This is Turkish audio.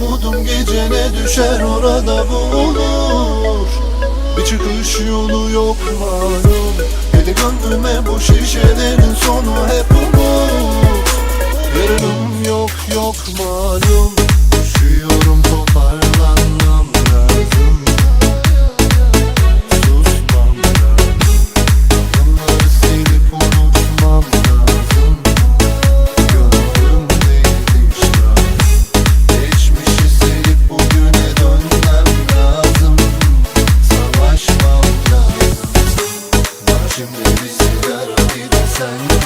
umudum gece ne düşer orada bulunur Bir çıkış yolu yok malum. Deli gönlüme bu şişelerin sonu hep umut. Yarınım yok yok malum Şimdi bizi yaralaydı sen